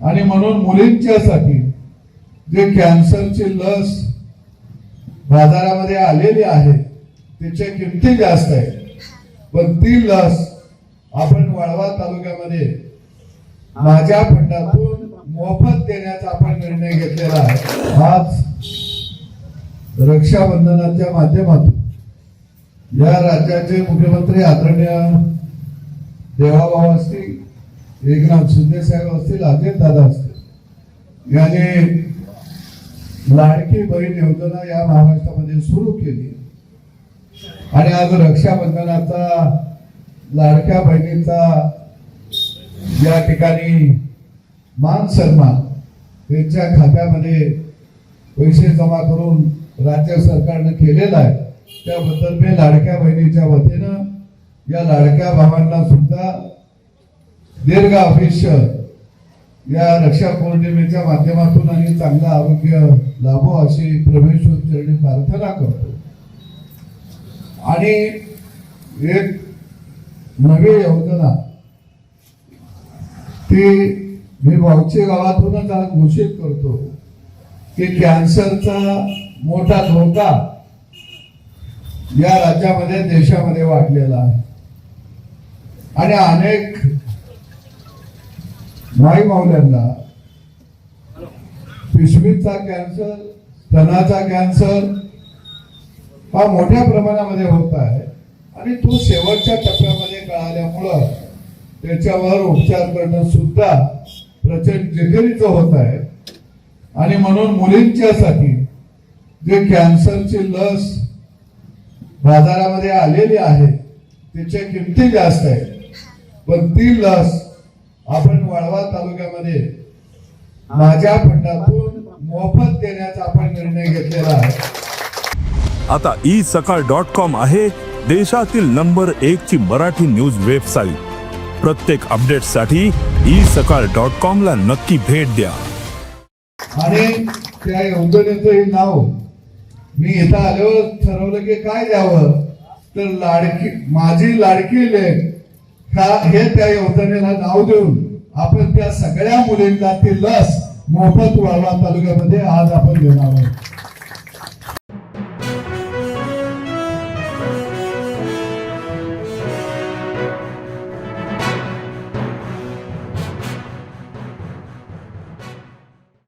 आणि म्हणून मुलींच्यासाठी जे कॅन्सरची लस बाजारामध्ये आलेली आहे तिच्या किमती जास्त आहे पण ती लस आपण वाळवा तालुक्यामध्ये माझ्या फंडातून मोफत देण्याचा आपण निर्णय घेतलेला आहे. आज रक्षाबंधनाच्या माध्यमातून या राज्याचे मुख्यमंत्री आदरणीय देवाभाऊ असतील एकनाथ शिंदे साहेब असतील अजित दादा असतील. यांनी लाडकी बहीण योजना या महाराष्ट्रामध्ये सुरू केली. आणि आज रक्षाबंधनाचा लाडक्या बहिणीचा या ठिकाणी मान सन्मान त्यांच्या खात्यामध्ये पैसे जमा करून राज्य सरकारनं केलेला आहे. त्याबद्दल मी लाडक्या बहिणीच्या वतीनं या लाडक्या भावांना सुद्धा दीर्घ आयुष्य या रक्षा पौर्णिमेच्या माध्यमातून आणि चांगलं आरोग्य लाभो अशी प्रभेश्वर चरणी प्रार्थना करतो. आणि एक नवी योजना ती मी वावचे गावातूनच आज घोषित करतो की कॅन्सरचा मोठा धोका या राज्यामध्ये देशामध्ये वाढलेला आहे. आणि अनेक माई मावल्यांना पिशवीचा कॅन्सर स्तनाचा कॅन्सर हा मोठ्या प्रमाणामध्ये होत आहे. आणि तो शेवटच्या टप्प्यामध्ये कळाल्यामुळं त्याच्यावर उपचार करणं सुद्धा प्रचंड जिकिरीचं होत आहे. आणि म्हणून मुलींच्यासाठी जे कॅन्सरची लस बाजारामध्ये आलेली आहे त्याच्या किमती जास्त आहेत. पण ती लस आपण वाळवा तालुक्यामध्ये माझ्या फंडातून मोफत देण्याचा आपण निर्णय घेतलेला आहे. आता ई सकाळ डॉट कॉम आहे देशातील नंबर एक ची मराठी न्यूज वेबसाईट प्रत्येक अपडेटसाठी ई सकाळ डॉट कॉम ला नक्की भेट द्या. आणि त्या योजनेचं हे नाव मी इथं आल्यावर ठरवलं की काय द्यावं? तर लाडकी माझी लाडकी लेख का हे त्या योजनेला नाव देऊन आपण त्या सगळ्या मुलींना ती लस मोफत वाळवा तालुक्यामध्ये आज आपण देणार आहोत.